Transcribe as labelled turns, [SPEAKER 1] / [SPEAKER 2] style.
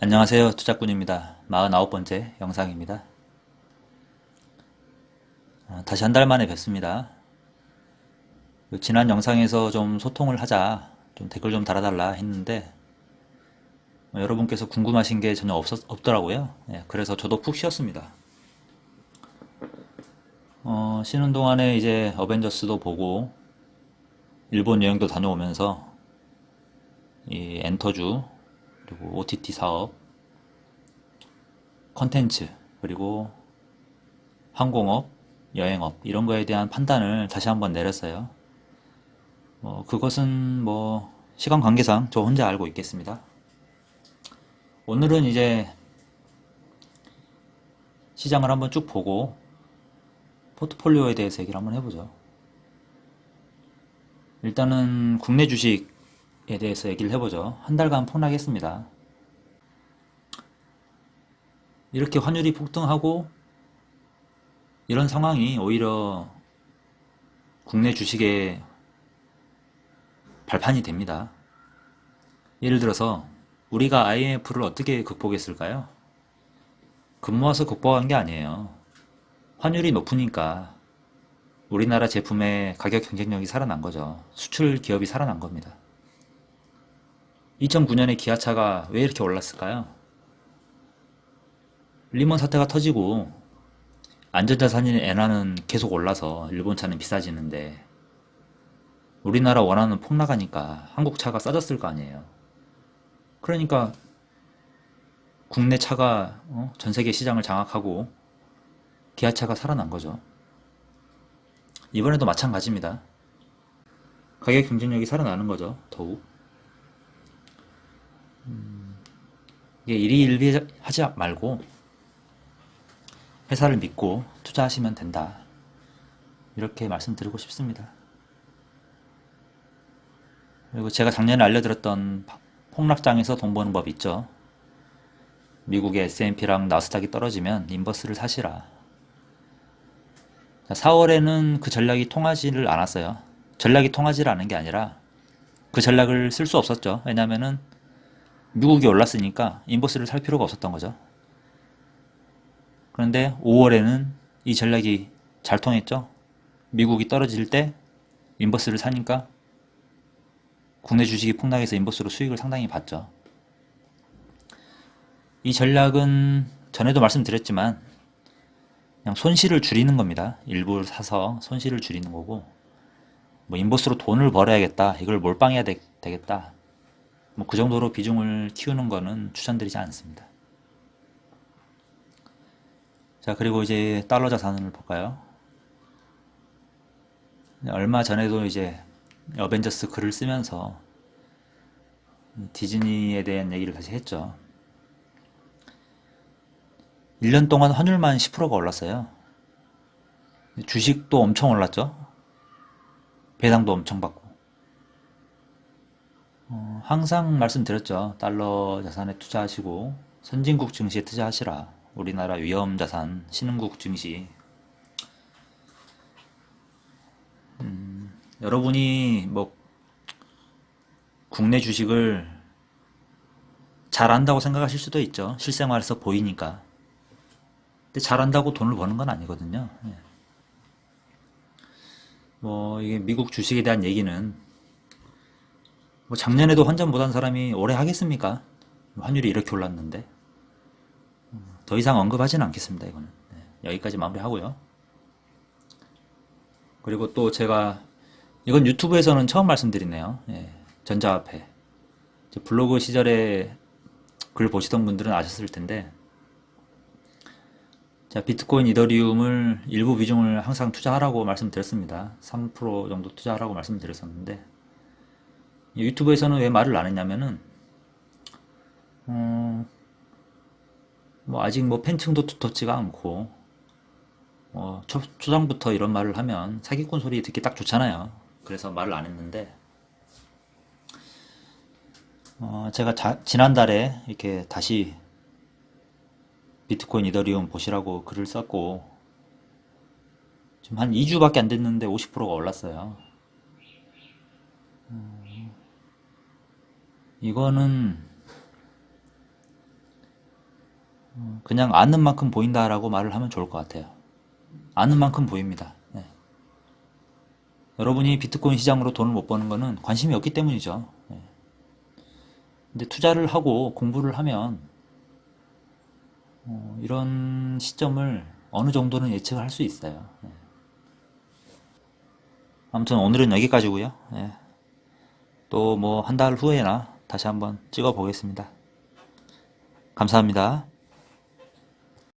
[SPEAKER 1] 안녕하세요. 투자꾼입니다. 49번째 영상입니다. 아, 다시 한 달 만에 뵙습니다. 그 지난 영상에서 좀 소통을 하자, 좀 댓글 좀 달아달라 했는데, 어, 여러분께서 궁금하신 게 전혀 없었, 없더라고요. 예, 그래서 저도 푹 쉬었습니다. 어, 쉬는 동안에 이제 어벤져스도 보고, 일본 여행도 다녀오면서, 이 엔터주, 그리고 OTT 사업, 컨텐츠, 그리고 항공업, 여행업, 이런 거에 대한 판단을 다시 한번 내렸어요. 뭐, 그것은 뭐, 시간 관계상 저 혼자 알고 있겠습니다. 오늘은 이제 시장을 한번 쭉 보고, 포트폴리오에 대해서 얘기를 한번 해보죠. 일단은 국내 주식에 대해서 얘기를 해보죠. 한 달간 폭락했습니다. 이렇게 환율이 폭등하고 이런 상황이 오히려 국내 주식의 발판이 됩니다. 예를 들어서 우리가 IMF를 어떻게 극복했을까요? 근모아서 극복한 게 아니에요. 환율이 높으니까 우리나라 제품의 가격 경쟁력이 살아난 거죠. 수출 기업이 살아난 겁니다. 2009년에 기아차가 왜 이렇게 올랐을까요? 리먼 사태가 터지고 안전자산인 엔화는 계속 올라서 일본 차는 비싸지는데 우리나라 원화는 폭락하니까 한국 차가 싸졌을 거 아니에요. 그러니까 국내 차가 어? 전 세계 시장을 장악하고 기아차가 살아난 거죠. 이번에도 마찬가지입니다. 가격 경쟁력이 살아나는 거죠. 더욱. 이게 일희일비하지 말고 회사를 믿고 투자하시면 된다. 이렇게 말씀드리고 싶습니다. 그리고 제가 작년에 알려드렸던 폭락장에서 돈 버는 법 있죠. 미국의 S&P랑 나스닥이 떨어지면 인버스를 사시라. 4월에는 그 전략이 통하지를 않았어요. 전략이 통하지를 않은 게 아니라 그 전략을 쓸 수 없었죠. 왜냐면은 미국이 올랐으니까 인버스를 살 필요가 없었던 거죠. 그런데 5월에는 이 전략이 잘 통했죠. 미국이 떨어질 때 인버스를 사니까 국내 주식이 폭락해서 인버스로 수익을 상당히 봤죠. 이 전략은 전에도 말씀드렸지만 그냥 손실을 줄이는 겁니다. 일부 사서 손실을 줄이는 거고 뭐 인버스로 돈을 벌어야겠다. 이걸 몰빵해야 되, 겠다 뭐 그 정도로 비중을 키우는 거는 추천드리지 않습니다. 자, 그리고 이제 달러 자산을 볼까요? 얼마 전에도 이제 어벤져스 글을 쓰면서 디즈니에 대한 얘기를 다시 했죠. 1년 동안 환율만 10%가 올랐어요. 주식도 엄청 올랐죠. 배당도 엄청 받고. 어, 항상 말씀드렸죠. 달러 자산에 투자하시고 선진국 증시에 투자하시라. 우리나라 위험 자산, 신흥국 증시. 음, 여러분이 뭐 국내 주식을 잘 안다고 생각하실 수도 있죠. 실생활에서 보이니까. 근데 잘 안다고 돈을 버는 건 아니거든요. 예. 뭐 이게 미국 주식에 대한 얘기는 뭐 작년에도 환전 못한 사람이 올해 하겠습니까? 환율이 이렇게 올랐는데 더 이상 언급하지는 않겠습니다. 이거는 네, 여기까지 마무리하고요. 그리고 또 제가 이건 유튜브에서는 처음 말씀드리네요. 예, 전자화폐 블로그 시절에 글 보시던 분들은 아셨을 텐데 자, 비트코인, 이더리움을 일부 비중을 항상 투자하라고 말씀드렸습니다. 3% 정도 투자하라고 말씀드렸었는데 유튜브에서는 왜 말을 안 했냐면은 어, 뭐 아직 뭐 팬층도 두텁지가 않고 뭐 초, 초장부터 이런 말을 하면 사기꾼 소리 듣기 딱 좋잖아요. 그래서 말을 안 했는데 어, 제가 자, 지난달에 이렇게 다시 비트코인 이더리움 보시라고 글을 썼고 지금 한 2주밖에 안 됐는데 50%가 올랐어요. 음, 이거는 그냥 아는 만큼 보인다라고 말을 하면 좋을 것 같아요. 아는 만큼 보입니다. 네. 여러분이 비트코인 시장으로 돈을 못 버는 거는 관심이 없기 때문이죠. 네. 근데 투자를 하고 공부를 하면 어, 이런 시점을 어느 정도는 예측을 할 수 있어요. 네. 아무튼 오늘은 여기까지고요. 예. 또뭐 한 달 후에나 다시 한번 찍어 보겠습니다. 감사합니다.